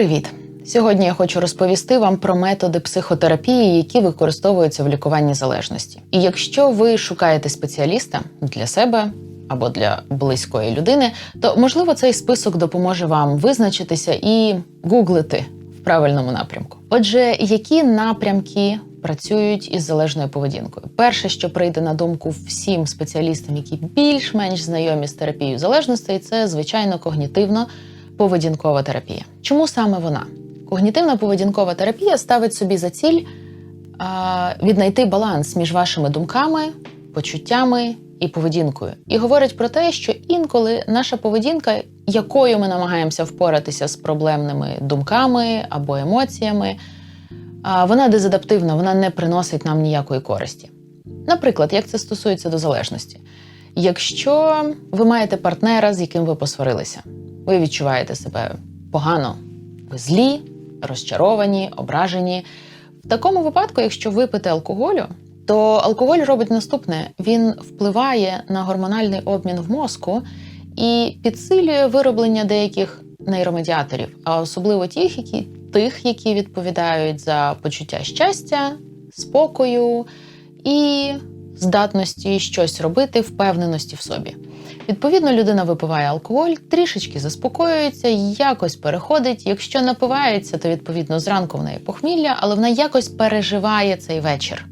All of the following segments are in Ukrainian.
Привіт! Сьогодні я хочу розповісти вам про методи психотерапії, які використовуються в лікуванні залежності. І якщо ви шукаєте спеціаліста для себе або для близької людини, то можливо цей список допоможе вам визначитися і гуглити в правильному напрямку. Отже, які напрямки працюють із залежною поведінкою? Перше, що прийде на думку всім спеціалістам, які більш-менш знайомі з терапією залежностей, це звичайно когнітивно поведінкова терапія. Чому саме вона? Когнітивна поведінкова терапія ставить собі за ціль а, віднайти баланс між вашими думками, почуттями і поведінкою. І говорить про те, що інколи наша поведінка, якою ми намагаємося впоратися з проблемними думками або емоціями, а, вона дезадаптивна, вона не приносить нам ніякої користі. Наприклад, як це стосується до залежності. Якщо ви маєте партнера, з яким ви посварилися, ви відчуваєте себе погано, ви злі, розчаровані, ображені. В такому випадку, якщо випити алкоголю, то алкоголь робить наступне: він впливає на гормональний обмін в мозку і підсилює вироблення деяких нейромедіаторів, а особливо тих, які, тих, які відповідають за почуття щастя, спокою і здатності щось робити, впевненості в собі. Відповідно, людина випиває алкоголь, трішечки заспокоюється, якось переходить. Якщо напивається, то відповідно зранку в неї похмілля, але вона якось переживає цей вечір.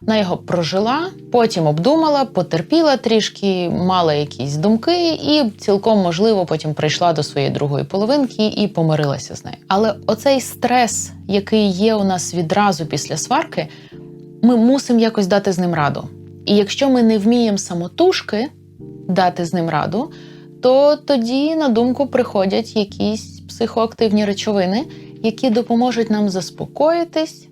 Вона його прожила, потім обдумала, потерпіла трішки, мала якісь думки, і цілком можливо потім прийшла до своєї другої половинки і помирилася з нею. Але оцей стрес, який є у нас відразу після сварки, ми мусимо якось дати з ним раду. І якщо ми не вміємо самотужки дати з ним раду, то тоді на думку приходять якісь психоактивні речовини, які допоможуть нам заспокоїтись,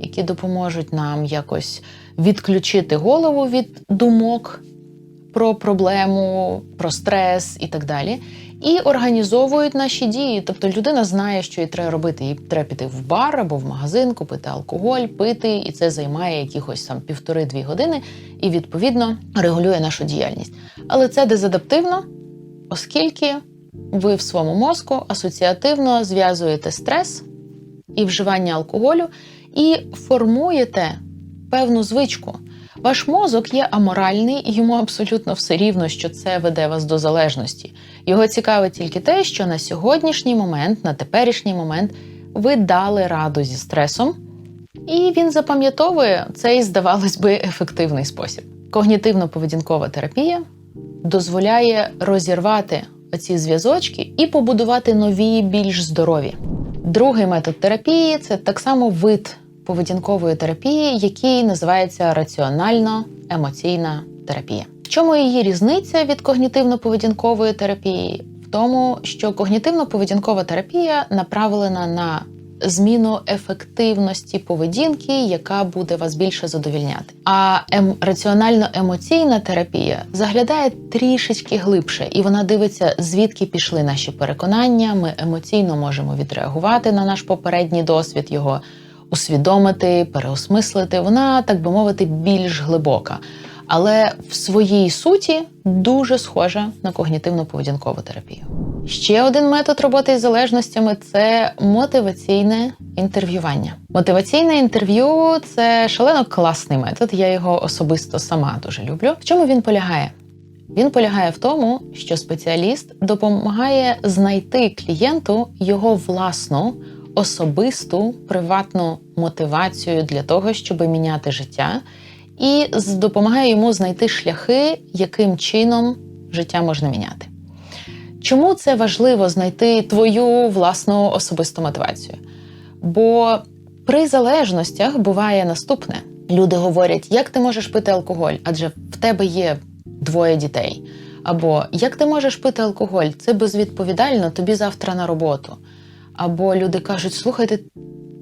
які допоможуть нам якось відключити голову від думок про проблему, про стрес і так далі. І організовують наші дії. Тобто людина знає, що їй треба робити. Їй треба піти в бар або в магазин, купити алкоголь, пити, і це займає якихось там півтори-дві години, і відповідно регулює нашу діяльність. Але це дезадаптивно, оскільки ви в своєму мозку асоціативно зв'язуєте стрес і вживання алкоголю, і формуєте певну звичку. Ваш мозок є аморальний, йому абсолютно все рівно, що це веде вас до залежності. Його цікавить тільки те, що на сьогоднішній момент, на теперішній момент, ви дали раду зі стресом, і він запам'ятовує цей, здавалось би, ефективний спосіб. Когнітивно-поведінкова терапія дозволяє розірвати оці зв'язочки і побудувати нові, більш здорові. Другий метод терапії це так само вид поведінкової терапії, який називається раціонально-емоційна терапія. В чому її різниця від когнітивно-поведінкової терапії? В тому, що когнітивно-поведінкова терапія направлена на зміну ефективності поведінки, яка буде вас більше задовільняти. А ем, раціонально-емоційна терапія заглядає трішечки глибше, і вона дивиться, звідки пішли наші переконання. Ми емоційно можемо відреагувати на наш попередній досвід, його усвідомити, переосмислити. Вона, так би мовити, більш глибока. Але в своїй суті дуже схожа на когнітивно-поведінкову терапію. Ще один метод роботи із залежностями це мотиваційне інтерв'ювання. Мотиваційне інтерв'ю це шалено класний метод. Я його особисто сама дуже люблю. В чому він полягає? Він полягає в тому, що спеціаліст допомагає знайти клієнту його власну особисту приватну мотивацію для того, щоб міняти життя, і допомагає йому знайти шляхи, яким чином життя можна міняти. Чому це важливо знайти твою власну особисту мотивацію? Бо при залежностях буває наступне: люди говорять, як ти можеш пити алкоголь, адже в тебе є двоє дітей. Або як ти можеш пити алкоголь? Це безвідповідально, тобі завтра на роботу. Або люди кажуть: слухайте,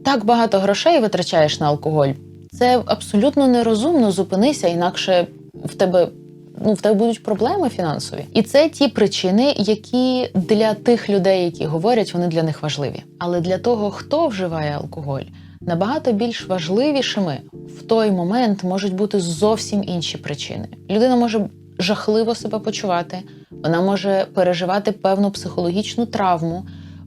так багато грошей витрачаєш на алкоголь. Це абсолютно нерозумно, зупинися, інакше в тебе ну, в тебе будуть проблеми фінансові. І це ті причини, які для тих людей, які говорять, вони для них важливі. Але для того, хто вживає алкоголь, набагато більш важливішими в той момент можуть бути зовсім інші причини. Людина може жахливо себе почувати, вона може переживати певну психологічну травму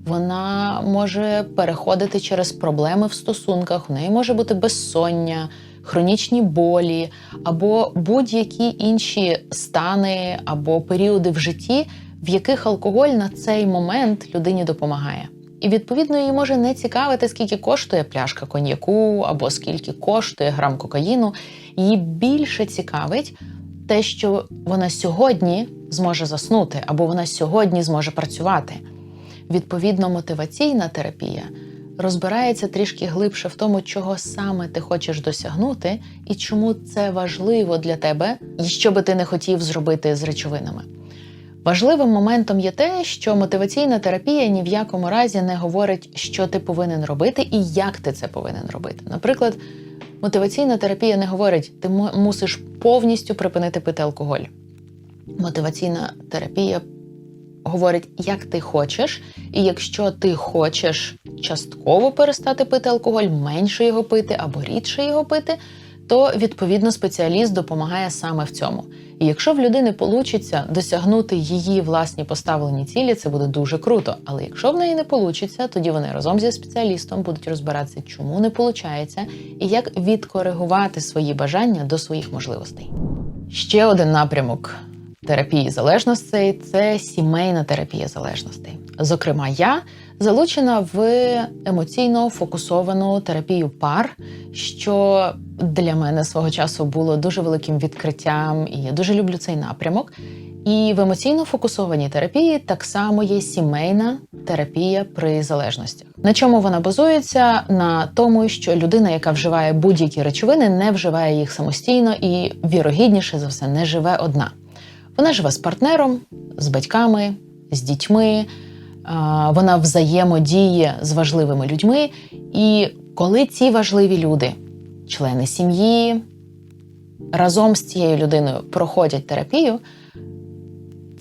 вона може переходити через проблеми в стосунках, у неї може бути безсоння, хронічні болі або будь-які інші стани або періоди в житті, в яких алкоголь на цей момент людині допомагає. І відповідно її може не цікавити, скільки коштує пляшка коньяку або скільки коштує грам кокаїну. Її більше цікавить те, що вона сьогодні зможе заснути, або вона сьогодні зможе працювати. Відповідно, мотиваційна терапія розбирається трішки глибше в тому, чого саме ти хочеш досягнути, і чому це важливо для тебе, і що би ти не хотів зробити з речовинами. Важливим моментом є те, що мотиваційна терапія ні в якому разі не говорить, що ти повинен робити і як ти це повинен робити. Наприклад, мотиваційна терапія не говорить, ти мусиш повністю припинити пити алкоголь. Мотиваційна терапія говорить, як ти хочеш, і якщо ти хочеш частково перестати пити алкоголь, менше його пити або рідше його пити, то відповідно спеціаліст допомагає саме в цьому. І якщо в людини вийде досягнути її власні поставлені цілі, це буде дуже круто. Але якщо в неї не вийде, тоді вони разом зі спеціалістом будуть розбиратися, чому не виходить, і як відкоригувати свої бажання до своїх можливостей. Ще один напрямок терапії залежностей це сімейна терапія залежностей. Зокрема, я залучена в емоційно фокусовану терапію пар, що для мене свого часу було дуже великим відкриттям, і я дуже люблю цей напрямок. І в емоційно фокусованій терапії так само є сімейна терапія при залежностях. На чому вона базується? На тому, що людина, яка вживає будь-які речовини, не вживає їх самостійно і вірогідніше за все не живе одна. Вона живе з партнером, з батьками, з дітьми, вона взаємодіє з важливими людьми. І коли ці важливі люди, члени сім'ї, разом з цією людиною проходять терапію,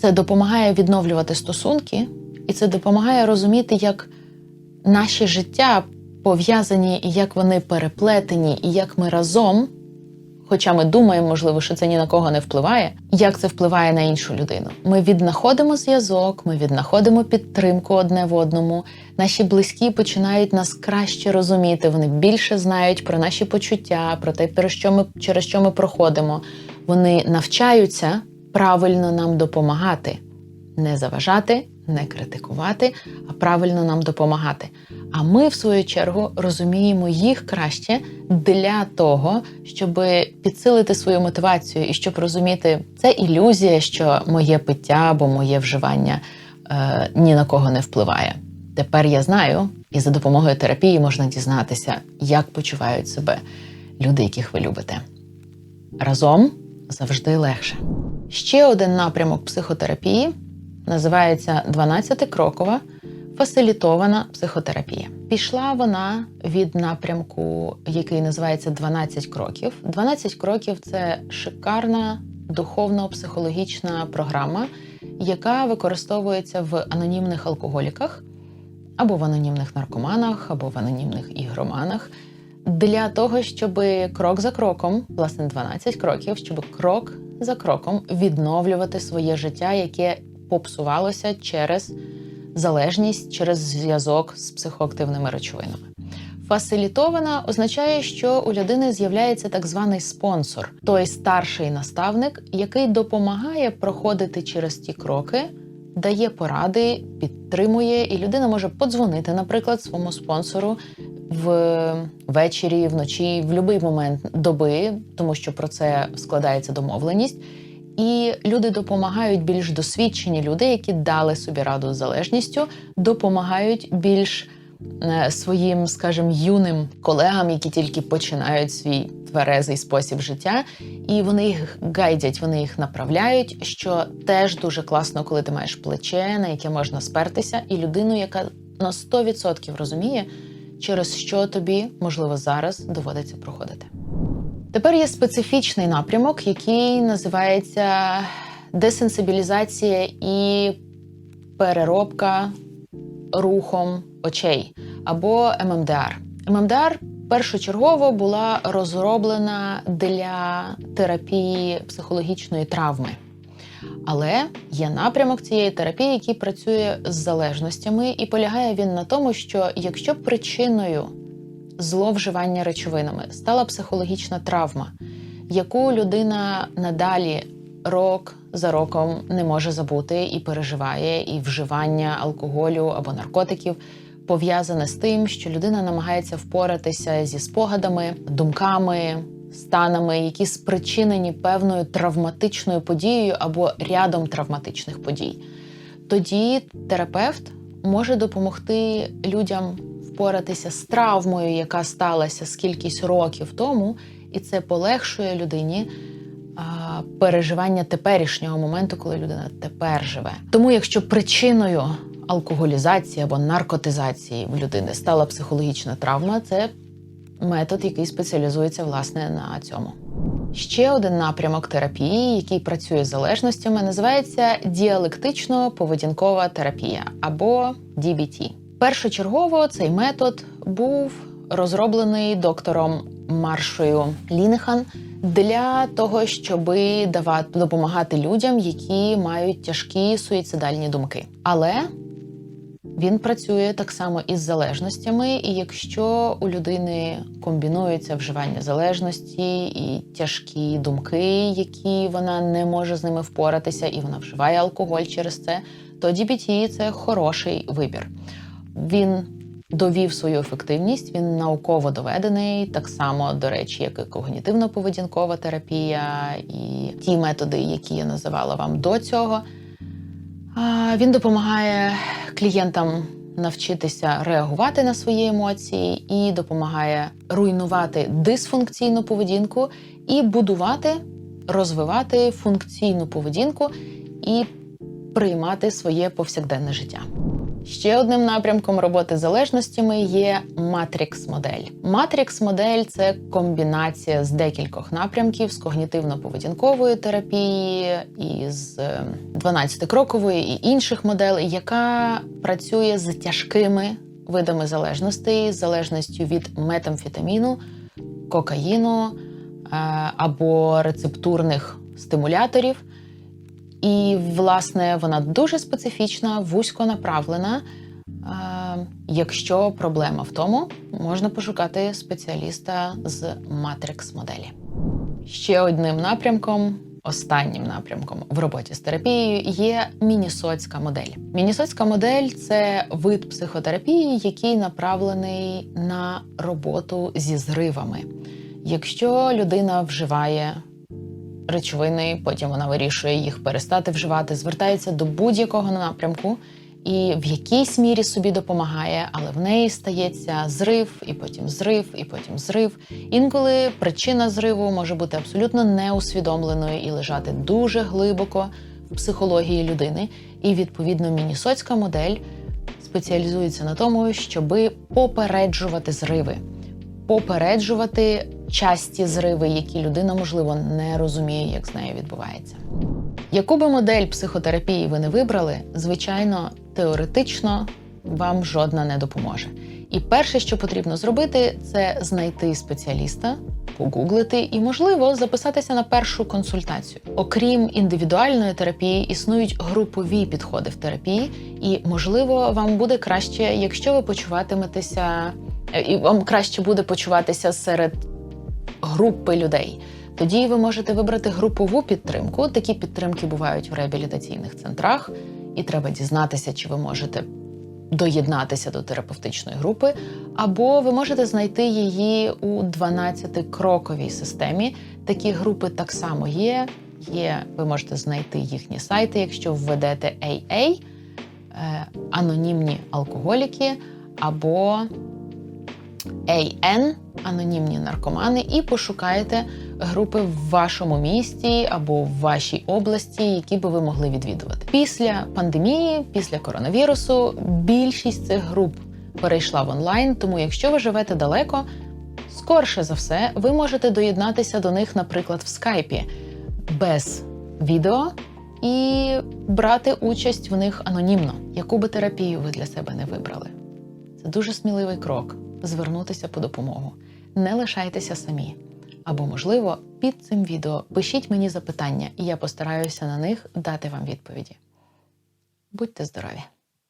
це допомагає відновлювати стосунки, і це допомагає розуміти, як наші життя пов'язані, і як вони переплетені, і як ми разом Хоча ми думаємо, можливо, що це ні на кого не впливає. Як це впливає на іншу людину? Ми віднаходимо зв'язок, ми віднаходимо підтримку одне в одному. Наші близькі починають нас краще розуміти. Вони більше знають про наші почуття, про те, про що ми через що ми проходимо. Вони навчаються правильно нам допомагати, не заважати, не критикувати, а правильно нам допомагати. А ми, в свою чергу, розуміємо їх краще для того, щоб підсилити свою мотивацію і щоб розуміти, це ілюзія, що моє пиття або моє вживання е, ні на кого не впливає. Тепер я знаю, і за допомогою терапії можна дізнатися, як почувають себе люди, яких ви любите. Разом завжди легше. Ще один напрямок психотерапії називається 12-крокова фасилітована психотерапія. Пішла вона від напрямку, який називається «12 кроків. «12 кроків це шикарна духовно-психологічна програма, яка використовується в анонімних алкоголіках або в анонімних наркоманах, або в анонімних ігроманах. Для того, щоб крок за кроком, власне, 12 кроків, щоб крок за кроком відновлювати своє життя, яке попсувалося через залежність через зв'язок з психоактивними речовинами. Фасилітована означає, що у людини з'являється так званий спонсор, той старший наставник, який допомагає проходити через ті кроки, дає поради, підтримує, і людина може подзвонити, наприклад, своєму спонсору ввечері, вночі, в будь-який момент доби, тому що про це складається домовленість. І люди допомагають більш досвідчені люди, які дали собі раду з залежністю, допомагають більш е, своїм, скажімо, юним колегам, які тільки починають свій тверезий спосіб життя, і вони їх гайдять, вони їх направляють. Що теж дуже класно, коли ти маєш плече, на яке можна спертися, і людину, яка на 100% розуміє, через що тобі можливо зараз доводиться проходити. Тепер є специфічний напрямок, який називається десенсибілізація і переробка рухом очей або ММДР. ММДР першочергово була розроблена для терапії психологічної травми. Але є напрямок цієї терапії, який працює з залежностями, і полягає він на тому, що якщо причиною зловживання речовинами стала психологічна травма, яку людина надалі рок за роком не може забути і переживає, і вживання алкоголю або наркотиків пов'язане з тим, що людина намагається впоратися зі спогадами, думками, станами, які спричинені певною травматичною подією або рядом травматичних подій. Тоді терапевт може допомогти людям впоратися з травмою, яка сталася скількись років тому, і це полегшує людині переживання теперішнього моменту, коли людина тепер живе. Тому, якщо причиною алкоголізації або наркотизації в людини стала психологічна травма, це метод, який спеціалізується власне на цьому. Ще один напрямок терапії, який працює з залежностями, називається діалектично-поведінкова терапія або DBT. Першочергово цей метод був розроблений доктором Маршою Лінехан для того, щоб давати допомагати людям, які мають тяжкі суїцидальні думки. Але він працює так само із залежностями, і якщо у людини комбінується вживання залежності і тяжкі думки, які вона не може з ними впоратися, і вона вживає алкоголь через це, то DBT – це хороший вибір. Він довів свою ефективність, він науково доведений, так само, до речі, як і когнітивно-поведінкова терапія, і ті методи, які я називала вам до цього. Він допомагає клієнтам навчитися реагувати на свої емоції і допомагає руйнувати дисфункційну поведінку і будувати, розвивати функційну поведінку і приймати своє повсякденне життя. Ще одним напрямком роботи з залежностями є матрікс-модель. Матрікс-модель це комбінація з декількох напрямків з когнітивно-поведінкової терапії, і з 12-крокової і інших моделей, яка працює з тяжкими видами залежностей, з залежністю від метамфетаміну, кокаїну е, або рецептурних стимуляторів. І, власне, вона дуже специфічна, вузько направлена. Якщо проблема в тому, можна пошукати спеціаліста з матрикс моделі. Ще одним напрямком, останнім напрямком в роботі з терапією є мінісоцька модель. Мінісоцька модель це вид психотерапії, який направлений на роботу зі зривами. Якщо людина вживає речовини, потім вона вирішує їх перестати вживати, звертається до будь-якого напрямку і в якійсь мірі собі допомагає, але в неї стається зрив, і потім зрив, і потім зрив. Інколи причина зриву може бути абсолютно неусвідомленою і лежати дуже глибоко в психології людини. І відповідно мінісоцька модель спеціалізується на тому, щоби попереджувати зриви попереджувати часті зриви, які людина, можливо, не розуміє, як з нею відбувається. Яку би модель психотерапії ви не вибрали, звичайно, теоретично вам жодна не допоможе. І перше, що потрібно зробити, це знайти спеціаліста, погуглити і, можливо, записатися на першу консультацію. Окрім індивідуальної терапії, існують групові підходи в терапії, і, можливо, вам буде краще, якщо ви почуватиметеся і вам краще буде почуватися серед групи людей. Тоді ви можете вибрати групову підтримку. Такі підтримки бувають в реабілітаційних центрах, і треба дізнатися, чи ви можете доєднатися до терапевтичної групи, або ви можете знайти її у 12-кроковій системі. Такі групи так само є. Є, ви можете знайти їхні сайти, якщо введете AA, е, анонімні алкоголіки або AN, анонімні наркомани, і пошукаєте групи в вашому місті або в вашій області, які би ви могли відвідувати. Після пандемії, після коронавірусу, більшість цих груп перейшла в онлайн. Тому, якщо ви живете далеко, скорше за все, ви можете доєднатися до них, наприклад, в скайпі без відео. І брати участь в них анонімно, яку би терапію ви для себе не вибрали. Це дуже сміливий крок звернутися по допомогу. Не лишайтеся самі. Або, можливо, під цим відео. Пишіть мені запитання, і я постараюся на них дати вам відповіді. Будьте здорові!